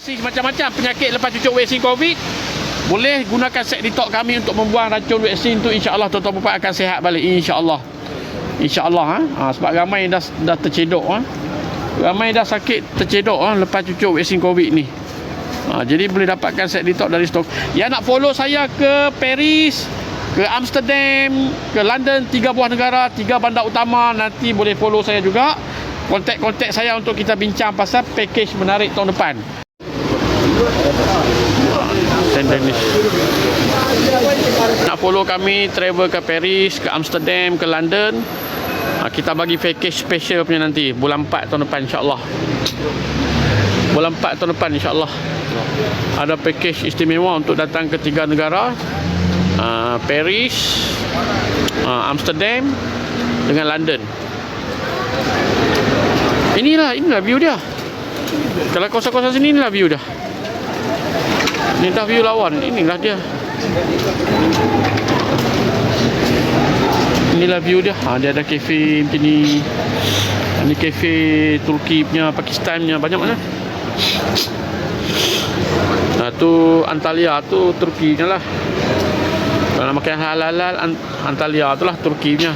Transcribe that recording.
Si macam-macam penyakit lepas cucuk vaksin COVID boleh gunakan set detox kami untuk membuang racun vaksin tu insya-Allah tuan-tuan puan akan sihat balik insya-Allah. Insya-Allah ha? ha sebab ramai dah dah tercedok ha. Ramai dah sakit tercedok ha lepas cucuk vaksin COVID ni. Ha, jadi boleh dapatkan set detox dari stok. Yang nak follow saya ke Paris, ke Amsterdam, ke London, tiga buah negara, tiga bandar utama nanti boleh follow saya juga. Kontak-kontak saya untuk kita bincang pasal package menarik tahun depan. Saint Denis. Nak follow kami travel ke Paris, ke Amsterdam, ke London. Ha, kita bagi package special punya nanti bulan 4 tahun depan insya-Allah. Bulan 4 tahun depan insya-Allah. Ada package istimewa untuk datang ke tiga negara. Uh, Paris, uh, Amsterdam dengan London. Inilah, inilah view dia. Kalau kawasan-kawasan sini inilah view dia. Ini dah view lawan. Inilah dia. Inilah view dia. Ha, dia ada kafe macam ni. Ini kafe Turki punya, Pakistan punya. Banyak mana? Nah, tu Antalya tu Turki punya lah. Kalau nak makan halal-halal Ant- Antalya tu lah Turki punya.